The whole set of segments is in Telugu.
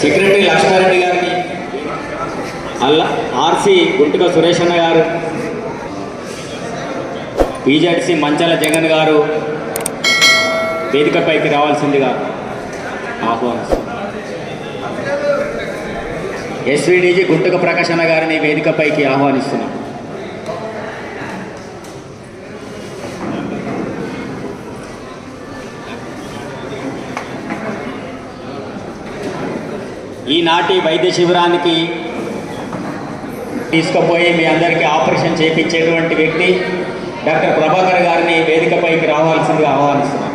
సెక్రటరీ లక్ష్మారెడ్డి గారిని అల్లా ఆర్సి గుంటుక సురేష్ అన్న గారు పీజెడ్సి మంచాల జగన్ గారు వేదికపైకి రావాల్సిందిగా ఆహ్వానిస్తున్నారు ఎస్వీడీజీ గుంటుక ప్రకాశ్ అన్న గారిని వేదికపైకి ఆహ్వానిస్తున్నాం. ఈనాటి వైద్య శిబిరానికి తీసుకుపోయి మీ అందరికీ ఆపరేషన్ చేయించేటువంటి వ్యక్తి డాక్టర్ ప్రభాకర్ గారిని వేదికపైకి రావాల్సిందిగా ఆహ్వానిస్తున్నాను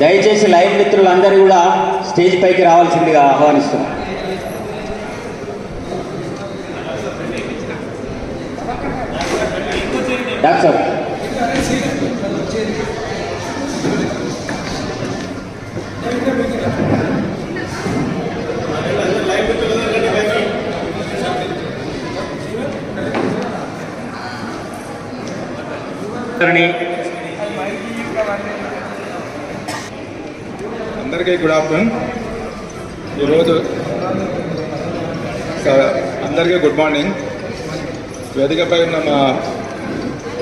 దయచేసి లైవ్ మిత్రులందరూ కూడా స్టేజ్ పైకి రావాల్సిందిగా ఆహ్వానిస్తున్నాను డాక్టర్ అందరికీ గుడ్ ఆఫ్టర్నూన్. ఈరోజు అందరికీ గుడ్ మార్నింగ్. వేదికపై ఉన్న మా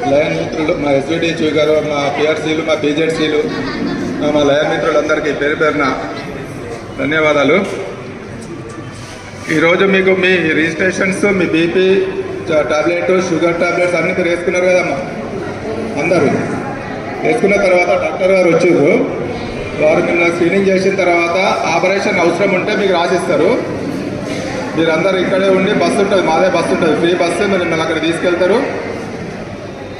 లయన్ మిత్రులు మా ఎస్విడి చూ గారు మా పిఆర్సీలు మా పీజెడ్సీలు మా లయన్ మిత్రులందరికీ పేరు పేరున ధన్యవాదాలు. ఈరోజు మీకు మీ రిజిస్ట్రేషన్స్ మీ బీపీ టాబ్లెట్ షుగర్ టాబ్లెట్స్ అన్నీ మీరు వేసుకున్నారు కదమ్మా? అందరూ. వేసుకున్న తర్వాత డాక్టర్ గారు వచ్చారు వారు నిన్న స్క్రీనింగ్ చేసిన తర్వాత ఆపరేషన్ అవసరం ఉంటే మీకు రాసిస్తారు. మీరందరూ ఇక్కడే ఉండి బస్సు ఉంటుంది మాదే బస్సు ఉంటుంది. ఫ్రీ బస్సు మీరు మిమ్మల్ని అక్కడ తీసుకెళ్తారు.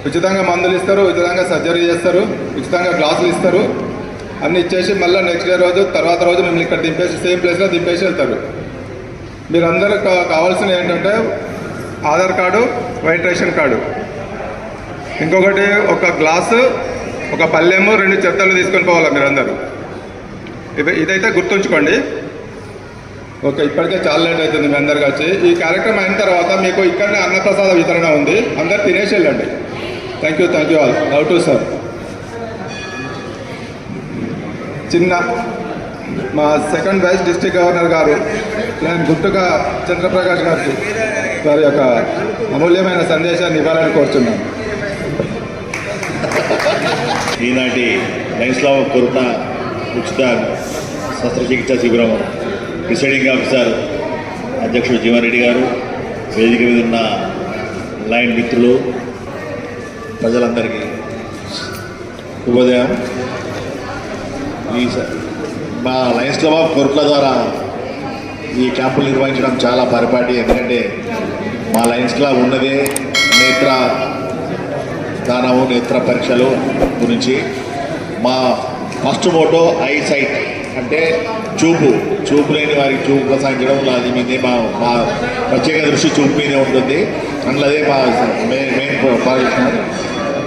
ఉచితంగా మందులు ఇస్తారు ఉచితంగా సర్జరీ చేస్తారు ఉచితంగా గ్లాసులు ఇస్తారు. అన్నీ ఇచ్చేసి మళ్ళీ నెక్స్ట్ డే రోజు తర్వాత రోజు మిమ్మల్ని ఇక్కడ దింపేసి సేమ్ ప్లేస్లో దింపేసి వెళ్తారు. మీరందరూ కా- కావాల్సినవి ఏంటంటే Aadhaar card white ration card. ఇంకొకటి ఒక గ్లాసు ఒక పల్లెము రెండు చెత్తలు తీసుకొని పోవాలి మీరందరూ? ఇది ఇదైతే గుర్తుంచుకోండి. ఓకే ఇప్పటికే చాలా లేట్ అవుతుంది మీ అందరికి వచ్చి. ఈ కార్యక్రమం అయిన తర్వాత మీకు ఇక్కడనే అన్నప్రసాద వితరణ ఉంది. అందరు తినేసి వెళ్ళండి. Thank you thank you all love to sir చిన్న మా సెకండ్ వైస్ డిస్ట్రిక్ట్ గవర్నర్ గారు నేను గుట్టుగా చంద్రప్రకాష్ గారికి వారి యొక్క అమూల్యమైన సందేశాన్ని ఇవ్వాలని కోరుతున్నాను ఈనాటి లైన్స్లో కొరత ఉచిత శస్త్రచికిత్స శిబిరం ప్రిసైడింగ్ ఆఫీసర్ అధ్యక్షుడు జీవారెడ్డి గారు వేదిక మీద ఉన్న లైన్ మిత్రులు ప్రజలందరికీ శుభోదయం. ఈ మా లయన్స్ క్లబ్ ఆఫ్ కొరుట్ల ద్వారా ఈ క్యాంపులు నిర్వహించడం చాలా పరిపాటి. ఎందుకంటే మా లయన్స్ క్లబ్ ఉన్నదే నేత్ర దానము నేత్ర పరీక్షలు గురించి. మా ఫస్ట్ మోటో ఐ సైట్ అంటే చూపు చూపు లేని వారికి చూపు ప్రసాదించడం అది మీదే మా మా ప్రత్యేక దృష్టి చూపు మీదే ఉంటుంది. అందులో అదే మా మెయిన్ మెయిన్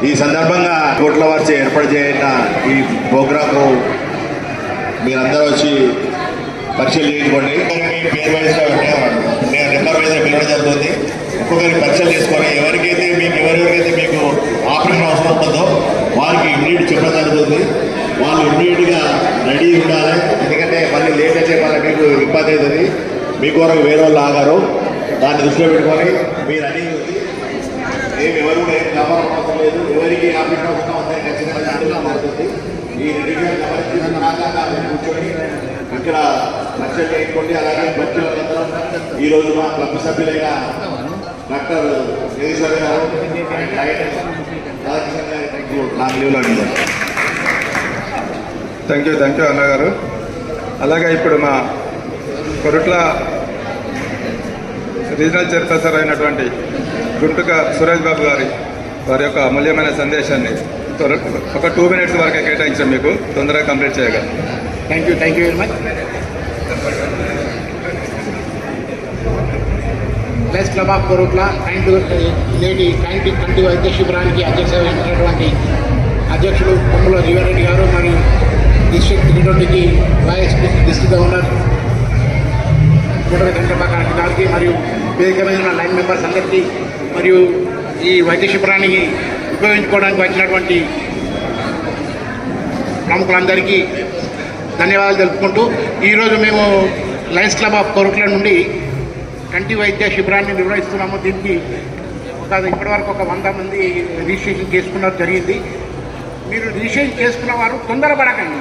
ఈ సందర్భంగా కోట్ల వారిచే ఏర్పాటు చేయన ఈ ప్రోగ్రాము మీరందరూ వచ్చి పరీక్షలు చేయించుకోండి పేరు వైజ్గా నేను నెంబర్ వైజ్గా పిలవడం జరుగుతుంది. ఒక్కొక్కరికి పరీక్షలు చేసుకొని ఎవరికైతే మీకు ఎవరెవరికైతే మీకు ఆపరేషన్ అవసరం ఉంటుందో వారికి ఇమ్మీడియట్ చెప్పడం జరుగుతుంది. వాళ్ళు ఇమ్మీడియట్గా రెడీ ఉండాలి. ఎందుకంటే మళ్ళీ లేట్ అయితే మళ్ళీ మీకు ఇబ్బంది అవుతుంది. మీ కొరకు వేరే వాళ్ళు ఆగారు. దాన్ని దృష్టిలో పెట్టుకొని మీరు రెడీ ఏమి ఎవరు కూడా ఏం వ్యాపారం అవసరం లేదు ఎవరికి ఆపరేషన్ అవసరం అందరికీ ఖచ్చితంగా అందులో జరుగుతుంది ఈ రెండు కూర్చొని ఇక్కడ లక్ష్యం చేయించుకోండి అలాగే బచ్చలందరం ఈ రోజు మా క్లబ్ సభ్యులైన డాక్టర్ జగదీశ్వర్ గారు థ్యాంక్ యూ లీవ్లో థ్యాంక్ యూ థ్యాంక్ యూ అన్నగారు అలాగే ఇప్పుడు మా కొరుట్ల రీజనల్ చైర్పర్సన్ అయినటువంటి గుంటుక సురేష్ బాబు గారి వారి యొక్క అమూల్యమైన సందేశాన్ని ఒక టూ మినిట్స్ వరకే కేటాయించాం మీకు. తొందరగా కంప్లీట్ చేయగలం thank you thank you very much plus club of Korutla and నేటి కంటి కంటి వైద్య శిబిరానికి అధ్యక్ష వహించినటువంటి అధ్యక్షుడు కొమ్ముల జీవారెడ్డి గారు మరియు డిస్ట్రిక్ట్ త్రిటోటికి వైఎస్ డిస్ట్రిక్ట్ గవర్నర్ కూటమి చంద్రబాబు గారికి మరియు వేదిక మీద ఉన్న లైన్ మెంబర్స్ అందరికీ మరియు ఈ వైద్య శిబిరానికి ఉపయోగించుకోవడానికి వచ్చినటువంటి ప్రముఖులందరికీ ధన్యవాదాలు తెలుపుకుంటూ ఈరోజు మేము లయన్స్ క్లబ్ ఆఫ్ కోరుట్ల నుండి కంటి వైద్య శిబిరాన్ని నిర్వహిస్తున్నాము. దీనికి ఒక ఇప్పటివరకు ఒక వంద మంది రిజిస్ట్రేషన్ చేసుకున్నారు జరిగింది. మీరు రిజిస్ట్రేషన్ చేసుకున్న వారు తొందరపడకండి.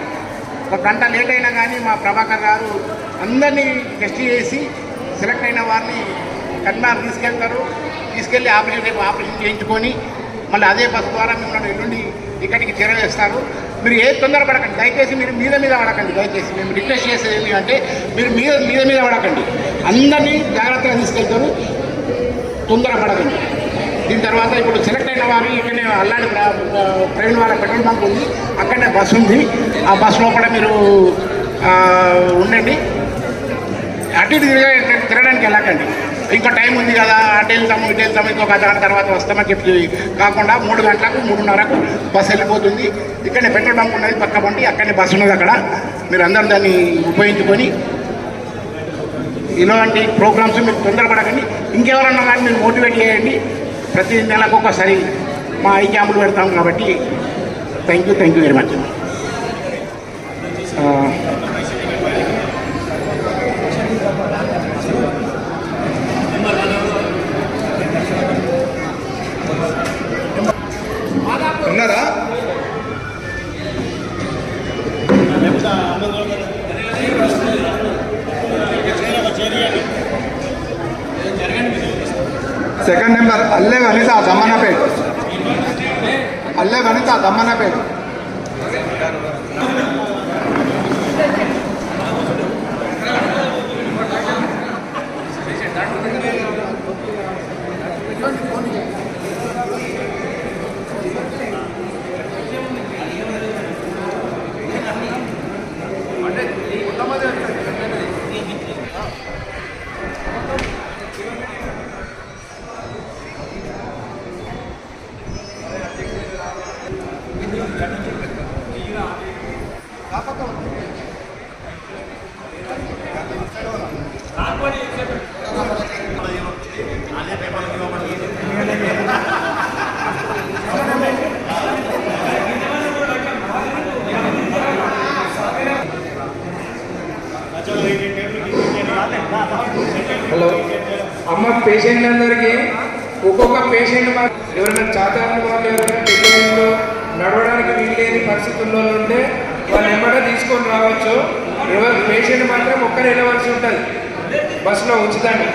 ఒక గంట లేట్ అయినా కానీ మా ప్రభాకర్ గారు అందరినీ టెస్ట్ చేసి సెలెక్ట్ అయిన వారిని కన్మార్ తీసుకెళ్తారు. తీసుకెళ్ళి ఆపరేషన్ రేపు ఆపరేషన్ చేయించుకొని మళ్ళీ అదే బస్ ద్వారా మిమ్మల్ని ఎల్లుండి ఇక్కడికి చేరవేస్తారు. మీరు ఏ తొందరపడకండి దయచేసి మీరు మీద మీద పడకండి. దయచేసి మేము రిక్వెస్ట్ చేసేది ఏమి అంటే మీరు మీద మీద మీద పడకండి. అందరినీ జాగ్రత్తగా తీసుకెళ్తారు. తొందర పడకండి. దీని తర్వాత ఇప్పుడు సెలెక్ట్ అయిన వారు ఇక్కడనే అల్లాడి ట్రైన్ వాళ్ళ పెట్రోల్ బంక్ ఉంది. అక్కడనే బస్సు ఉంది. ఆ బస్ లోపల మీరు ఉండండి. అటు ఇటు తిరగ తిరగడానికి వెళ్ళకండి. ఇంకా టైం ఉంది కదా అటు వెళ్తాము ఇటు వెళ్తాము ఇంకొక గంట తర్వాత వస్తామని చెప్పి కాకుండా మూడు గంటలకు మూడున్నరకు బస్సు వెళ్ళిపోతుంది. ఇక్కడనే పెట్రోల్ బంక్ ఉన్నది పక్క బండి అక్కడనే బస్సు ఉన్నది అక్కడ. మీరు అందరూ దాన్ని ఉపయోగించుకొని ఇలాంటి ప్రోగ్రామ్స్ మీరు తొందరపడకండి. ఇంకెవరన్నా కానీ మీరు మోటివేట్ చేయండి. ప్రతి నెలకు ఒకసారి మా ఐ క్యాంపులు పెడతాం కాబట్టి thank you thank you very much. Second number Alle Vanitha Dammannapeta. Alle Vanitha Dammannapeta. Hello. అమ్మ పేషెంట్ అందరికీ ఒక్కొక్క పేషెంట్ మా- ఎవరైనా చాతాన్ని వాళ్ళు ఎవరైనా పెళ్ళిలో నడవడానికి వీల్లేని పరిస్థితుల్లో ఉంటే వాళ్ళు ఎమ్మడ తీసుకొని రావచ్చు. ఎవరు పేషెంట్ మాత్రం ఒక్కరు వెళ్ళవలసి ఉంటుంది. బస్సులో ఉంచుతాను.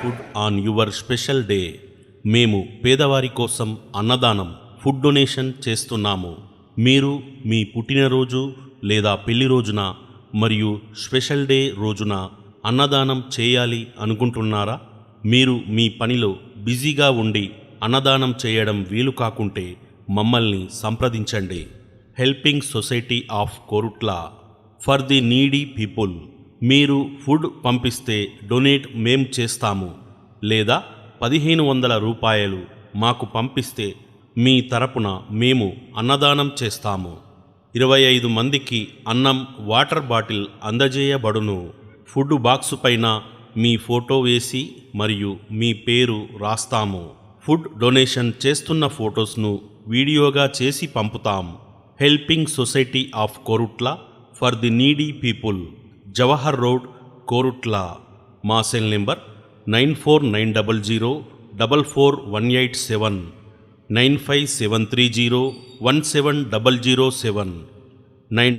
Food on your special day మేము పేదవారి కోసం అన్నదానం ఫుడ్ డొనేషన్ చేస్తున్నాము. మీరు మీ పుట్టినరోజు లేదా పెళ్ళి రోజున మరియు స్పెషల్ డే రోజున అన్నదానం చేయాలి అనుకుంటున్నారా? మీరు మీ పనిలో బిజీగా ఉండి అన్నదానం చేయడం వీలు కాకుంటే మమ్మల్ని సంప్రదించండి. Helping society of Korutla for the needy people మీరు ఫుడ్ పంపిస్తే డొనేట్ మేం చేస్తాము. లేదా పదిహేను వందల రూపాయలు మాకు పంపిస్తే మీ తరపున మేము అన్నదానం చేస్తాము. ఇరవై ఐదు మందికి అన్నం వాటర్ బాటిల్ అందజేయబడును. ఫుడ్ బాక్సు పైన మీ ఫోటో వేసి మరియు మీ పేరు రాస్తాము. ఫుడ్ డొనేషన్ చేస్తున్న ఫొటోస్ను వీడియోగా చేసి పంపుతాం. Helping society of Korutla for the needy people. Jawahar road Korutla. మా cell number nine four nine double zero double four one eight seven nine five seven three zero one seven double zero seven nine